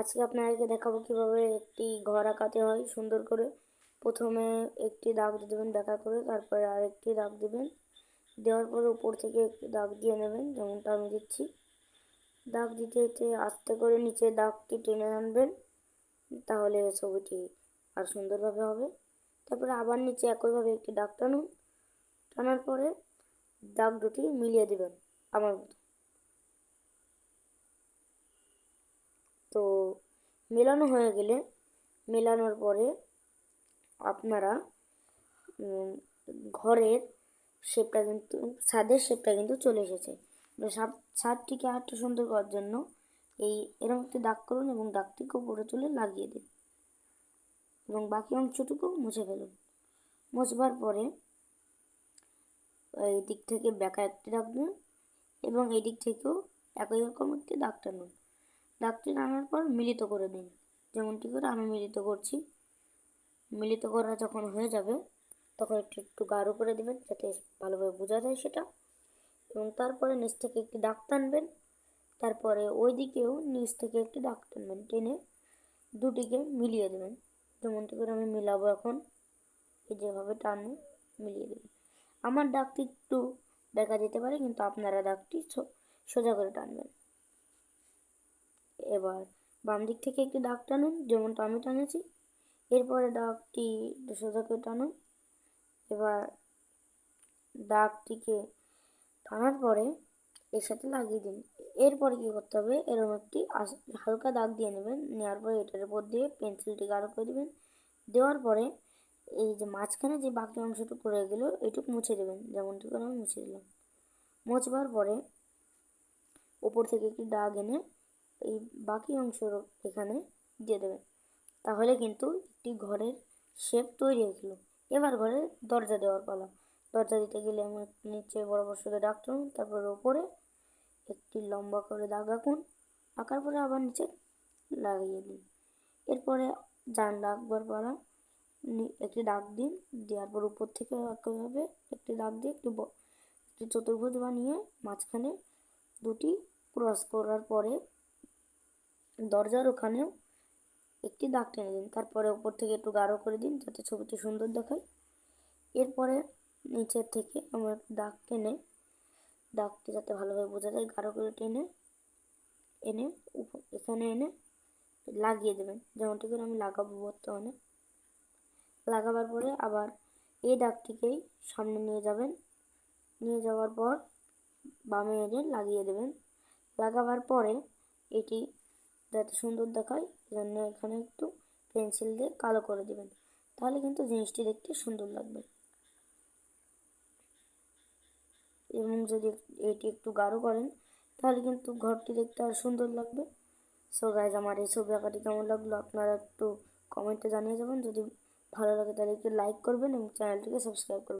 আজকে আপনাদেরকে দেখাবো কীভাবে একটি ঘর আঁকাতে হয়। সুন্দর করে প্রথমে একটি দাগ দেবেন ব্যাকা করে তারপরে আরেকটি দাগ দেবেন। দেওয়ার পরে উপর থেকে একটি দাগ দিয়ে নেবেন, যেমনটা আমি দিচ্ছি। দাগ দিতে দিতে আস্তে করে নিচে দাগটি টেনে আনবেন, তাহলে ছবিটি আর সুন্দরভাবে হবে। তারপরে আবার নিচে একইভাবে একটি দাগ টানুন। টানার পরে দাগ দুটি মিলিয়ে দেবেন, আমার মতো। তো মেলানো হয়ে গেলে, মেলানোর পরে আপনারা ঘরের শেপটা কিন্তু, ছাদের শেপটা কিন্তু চলে এসেছে। সাপ, ছাদটিকে আরেকটু সুন্দর করার জন্য এই, এরকম একটি দাগ করুন এবং দাগটিকে উপরে তুলে লাগিয়ে দিন। এবং বাকি অংশটুকু মুছে ফেলুন। মুছবার পরে এই দিক থেকে ব্যাকা একটি দিন এবং এই দিক থেকেও একই রকম একটি দাগ টানুন। দাগটি টানার পর মিলিত করে দিন। যেমনটি করে আমি মিলিত করছি। মিলিত করা যখন হয়ে যাবে, তখন একটু একটু গাঢ় করে দেবেন, যাতে ভালোভাবে বোঝা যায় সেটা। এবং তারপরে নিচ থেকে একটি দাগ টানবেন। তারপরে ওই দিকেও নিচ থেকে একটি দাগ টানবেন, টেনে দুটিকে মিলিয়ে দেবেন। যেমনটি করে আমি মিলাবো এখন। এই যেভাবে টানো, মিলিয়ে দেবেন। আমার দাগটি একটু দেখা যেতে পারে, কিন্তু আপনারা দাগটি সোজা করে টানবেন। এবার বাম দিক থেকে একটি দাগ টানুন, যেমনটা আমি টানেছি। এরপরে দাগটি সোজা করে টানুন। এবার দাগটিকে টানার পরে এর সাথে লাগিয়ে দিন। এরপরে কী করতে হবে? এরকম একটি হালকা দাগ দিয়ে নেবেন। নেওয়ার পরে এটার উপর দিয়ে পেন্সিলটি গাঢ় করে দেবেন। দেওয়ার পরে এই যে মাঝখানে যে বাকি অংশটুকু রয়ে গেলো, এটুকু মুছে দেবেন। যেমনটি করে আমি মুছে দিলাম। মুছবার পরে ওপর থেকে একটি দাগ এনে এই বাকি অংশ এখানে দিয়ে দেবেন তাহলে কিন্তু একটি ঘরের শেপ তৈরি হয়ে গেল। এবার ঘরে দরজা দেওয়ার পালা। দরজা দিতে গেলে আমার নিচে বরাবর শুধু দাগ তারপরে ওপরে একটি লম্বা করে দাগ আঁকুন, আঁকার পরে আবার নিচে লাগিয়ে দিন। এরপরে জানলা আঁকবার পালা একটি দাগ দিন, দেওয়ার পর উপর থেকে একইভাবে একটি দাগ দিয়ে একটি একটি চতুর্ভুজ বানিয়ে মাঝখানে দুটি ক্রস করার পরে দরজার ওখানেও একটি দাগ টেনে দিন। তারপরে ওপর থেকে একটু গাঢ় করে দিন, যাতে ছবিটি সুন্দর দেখায়। এরপরে নিচের থেকে আমরা দাগ টেনে, দাগটি যাতে ভালোভাবে বোঝা যায়, গাঢ় করে টেনে, এনে এখানে এনে লাগিয়ে দেবেন। যেমনটি করে আমি লাগাবো বর্তমানে। লাগাবার পরে আবার এই দাগটিকেই সামনে নিয়ে যাবেন। নিয়ে যাওয়ার পর বামে এনে লাগিয়ে দেবেন। লাগাবার পরে এটি যাতে সুন্দর দেখায় জন্য এখানে একটু পেন্সিল দিয়ে কালো করে দেবেন। তাহলে কিন্তু জিনিসটি দেখতে সুন্দর লাগবে। এবং যদি এটি একটু গাঢ় করেন, তাহলে কিন্তু ঘরটি দেখতে আর সুন্দর লাগবে। সো গাইজ আমার এই ছবি আঁকাটি কেমন লাগল? আপনারা একটু কমেন্টে জানিয়ে যাবেন। যদি ভালো লাগে, তাহলে একটু লাইক করবেন এবং চ্যানেলটিকে সাবস্ক্রাইব করবেন।